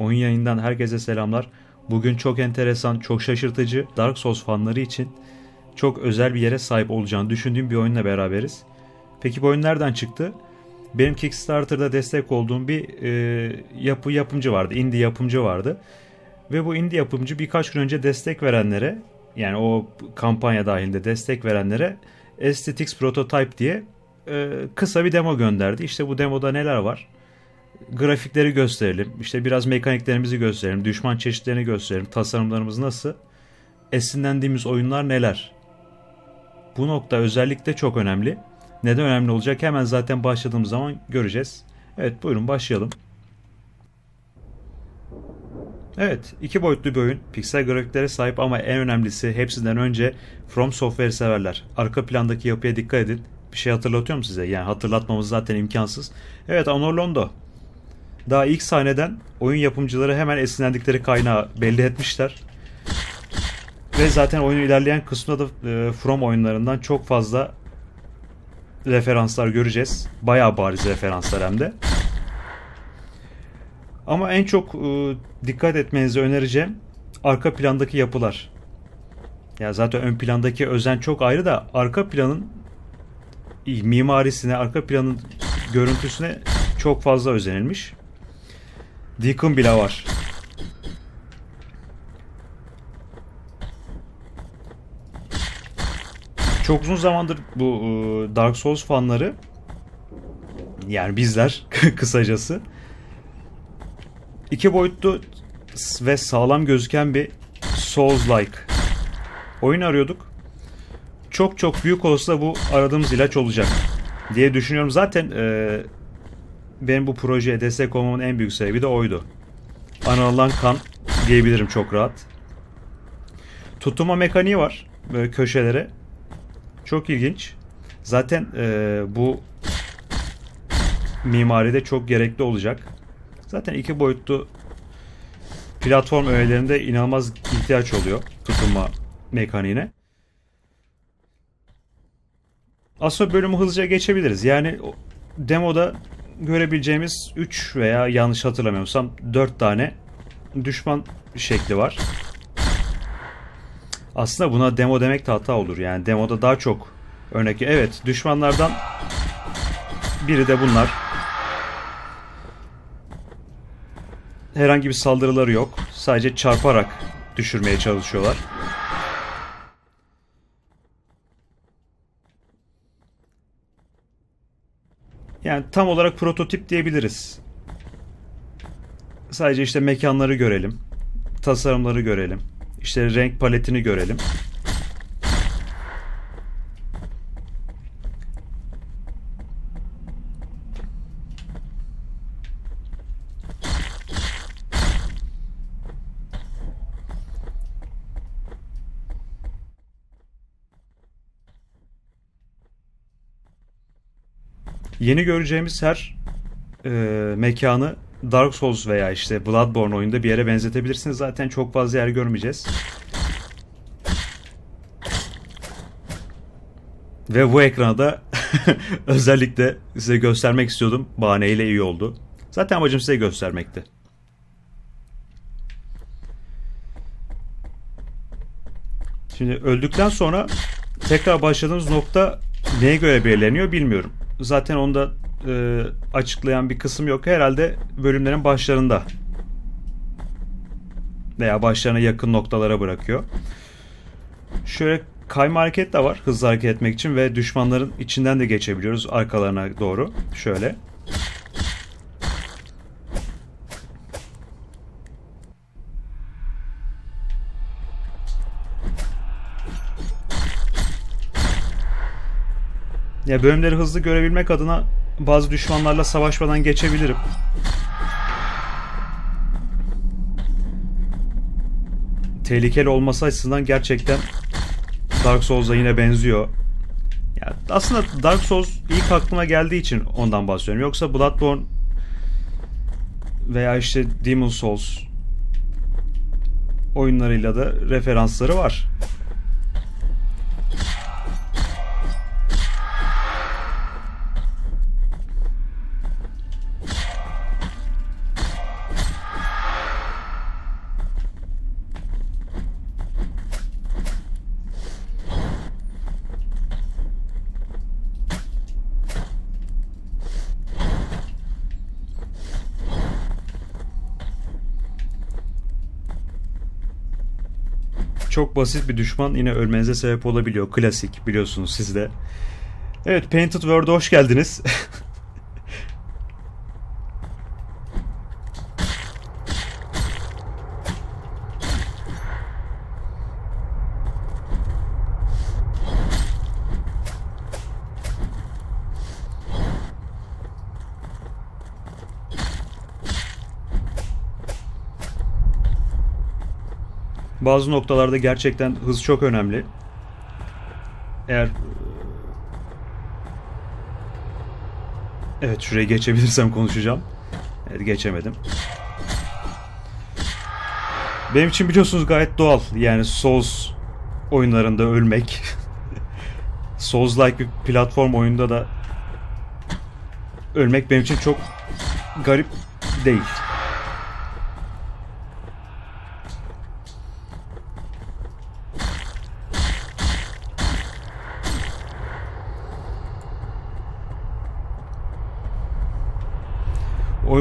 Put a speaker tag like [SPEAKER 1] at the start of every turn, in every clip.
[SPEAKER 1] Oyun yayından herkese selamlar. Bugün çok enteresan, çok şaşırtıcı Dark Souls fanları için çok özel bir yere sahip olacağını düşündüğüm bir oyunla beraberiz. Peki bu oyun nereden çıktı? Benim Kickstarter'da destek olduğum bir e, yapı yapımcı vardı, indie yapımcı vardı. Ve bu indie yapımcı birkaç gün önce destek verenlere, yani o kampanya dahilinde destek verenlere Aesthetics Prototype diye e, kısa bir demo gönderdi. İşte bu demoda neler var? Grafikleri gösterelim, işte biraz mekaniklerimizi gösterelim, düşman çeşitlerini gösterelim, tasarımlarımız nasıl? Esinlendiğimiz oyunlar neler? Bu nokta özellikle çok önemli. Neden önemli olacak hemen zaten başladığımız zaman göreceğiz. Evet buyurun başlayalım. Evet, iki boyutlu bir oyun. Piksel grafiklere sahip ama en önemlisi hepsinden önce From Software severler. Arka plandaki yapıya dikkat edin. Bir şey hatırlatıyor mu size? Yani hatırlatmamız zaten imkansız. Evet, Honor Londo. Daha ilk sahneden oyun yapımcıları hemen esinlendikleri kaynağı belli etmişler. Ve zaten oyunun ilerleyen kısmında da e, From oyunlarından çok fazla referanslar göreceğiz. Bayağı bariz referanslar hem de. Ama en çok e, dikkat etmenizi önereceğim arka plandaki yapılar. Ya zaten ön plandaki özen çok ayrı da arka planın mimarisine, arka planın görüntüsüne çok fazla özenilmiş. Deacon bile var. Çok uzun zamandır bu e, Dark Souls fanları yani bizler kısacası iki boyutlu ve sağlam gözüken bir Souls-like oyun arıyorduk. Çok çok büyük olsa bu aradığımız ilaç olacak diye düşünüyorum. Zaten e, benim bu projeye destek olmamın en büyük sebebi de oydu. Anılan kan diyebilirim çok rahat. Tutulma mekaniği var böyle köşelere. Çok ilginç. Zaten e, bu mimaride çok gerekli olacak. Zaten iki boyutlu platform öğelerinde inanılmaz ihtiyaç oluyor tutunma mekaniğine. Aslında bölümü hızlıca geçebiliriz. Yani demoda görebileceğimiz 3 veya yanlış hatırlamıyorsam 4 tane düşman şekli var. Aslında buna demo demek de hata olur. Yani demoda daha çok örnek. Evet düşmanlardan biri de bunlar. Herhangi bir saldırıları yok. Sadece çarparak düşürmeye çalışıyorlar. Yani tam olarak prototip diyebiliriz. Sadece işte mekanları görelim. Tasarımları görelim. İşte renk paletini görelim. Yeni göreceğimiz her e, mekanı Dark Souls veya işte Bloodborne oyunda bir yere benzetebilirsiniz. Zaten çok fazla yer görmeyeceğiz. Ve bu ekranda özellikle size göstermek istiyordum. Bahaneyle iyi oldu. Zaten amacım size göstermekti. Şimdi öldükten sonra tekrar başladığımız nokta neye göre belirleniyor bilmiyorum zaten onda e, açıklayan bir kısım yok. Herhalde bölümlerin başlarında veya başlarına yakın noktalara bırakıyor. Şöyle kayma hareket de var hızlı hareket etmek için ve düşmanların içinden de geçebiliyoruz arkalarına doğru. Şöyle. Ya bölümleri hızlı görebilmek adına bazı düşmanlarla savaşmadan geçebilirim. Tehlikeli olması açısından gerçekten Dark Souls'a yine benziyor. Ya aslında Dark Souls ilk aklıma geldiği için ondan bahsediyorum. Yoksa Bloodborne veya işte Demon Souls oyunlarıyla da referansları var. Çok basit bir düşman yine ölmenize sebep olabiliyor. Klasik biliyorsunuz siz de. Evet Painted World'a hoş geldiniz. Bazı noktalarda gerçekten hız çok önemli. Eğer Evet şuraya geçebilirsem konuşacağım. Evet geçemedim. Benim için biliyorsunuz gayet doğal. Yani Souls oyunlarında ölmek. Souls-like bir platform oyunda da ölmek benim için çok garip değil.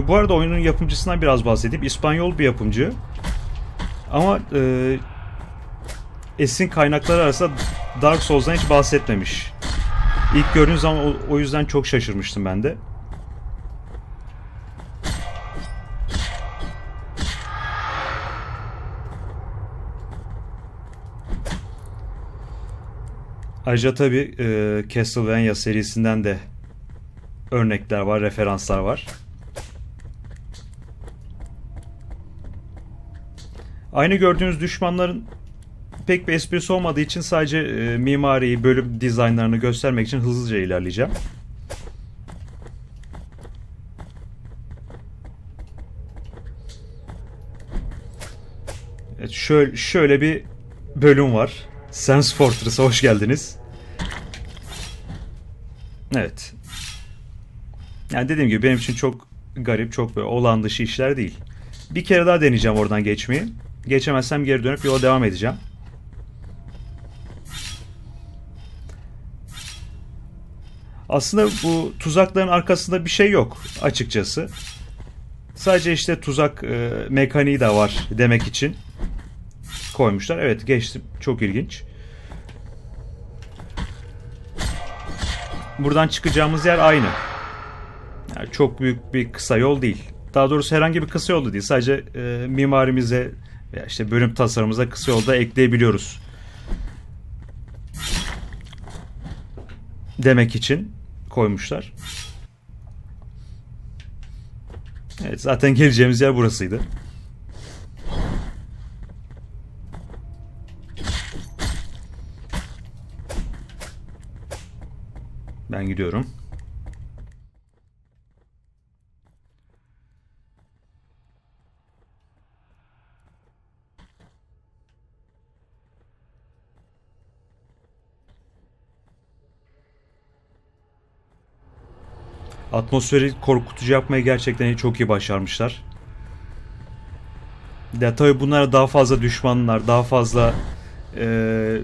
[SPEAKER 1] Bu arada oyunun yapımcısından biraz bahsedeyim. İspanyol bir yapımcı. Ama e, Esin kaynakları arasında Dark Souls'dan hiç bahsetmemiş. İlk gördüğüm zaman o, o yüzden çok şaşırmıştım ben de. Ayrıca tabi e, Castlevania serisinden de örnekler var, referanslar var. Aynı gördüğünüz düşmanların pek bir esprisi olmadığı için sadece e, mimariyi, bölüm dizaynlarını göstermek için hızlıca ilerleyeceğim. Evet, şöyle, şöyle bir bölüm var. Sense Fortress'a hoş geldiniz. Evet. Yani dediğim gibi benim için çok garip, çok böyle olağan dışı işler değil. Bir kere daha deneyeceğim oradan geçmeyi. Geçemezsem geri dönüp yola devam edeceğim. Aslında bu tuzakların arkasında bir şey yok açıkçası. Sadece işte tuzak e, mekaniği de var demek için koymuşlar. Evet geçtim. Çok ilginç. Buradan çıkacağımız yer aynı. Yani çok büyük bir kısa yol değil. Daha doğrusu herhangi bir kısa yol değil. Sadece e, mimarimize veya işte bölüm tasarımımıza kısa yolda ekleyebiliyoruz. Demek için koymuşlar. Evet zaten geleceğimiz yer burasıydı. Ben gidiyorum. Atmosferi korkutucu yapmayı gerçekten çok iyi başarmışlar. Ya tabii bunlara daha fazla düşmanlar, daha fazla e,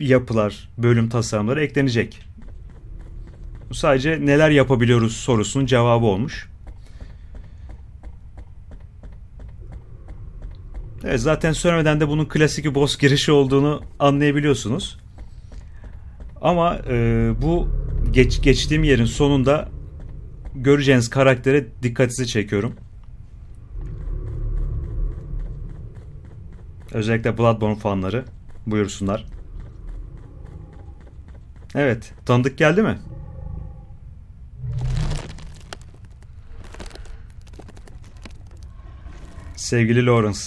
[SPEAKER 1] yapılar, bölüm tasarımları eklenecek. Bu sadece neler yapabiliyoruz sorusunun cevabı olmuş. Evet, zaten söylemeden de bunun klasik bir boss girişi olduğunu anlayabiliyorsunuz. Ama e, bu geç, geçtiğim yerin sonunda göreceğiniz karaktere dikkatinizi çekiyorum. Özellikle Bloodborne fanları buyursunlar. Evet, tanıdık geldi mi? Sevgili Lawrence.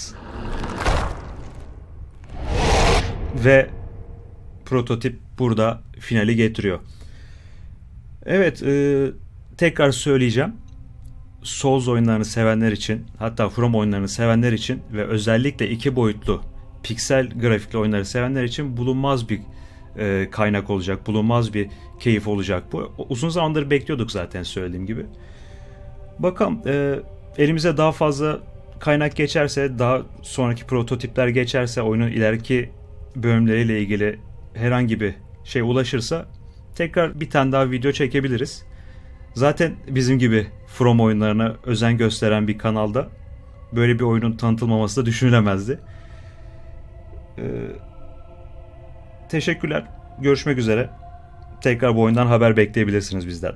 [SPEAKER 1] Ve prototip burada finali getiriyor. Evet, e, tekrar söyleyeceğim. Souls oyunlarını sevenler için hatta From oyunlarını sevenler için ve özellikle iki boyutlu piksel grafikli oyunları sevenler için bulunmaz bir e, kaynak olacak. Bulunmaz bir keyif olacak bu. Uzun zamandır bekliyorduk zaten söylediğim gibi. Bakalım e, elimize daha fazla kaynak geçerse, daha sonraki prototipler geçerse, oyunun ileriki bölümleriyle ilgili herhangi bir şey ulaşırsa tekrar bir tane daha video çekebiliriz. Zaten bizim gibi From oyunlarına özen gösteren bir kanalda böyle bir oyunun tanıtılmaması da düşünülemezdi. Ee, teşekkürler. Görüşmek üzere. Tekrar bu oyundan haber bekleyebilirsiniz bizden.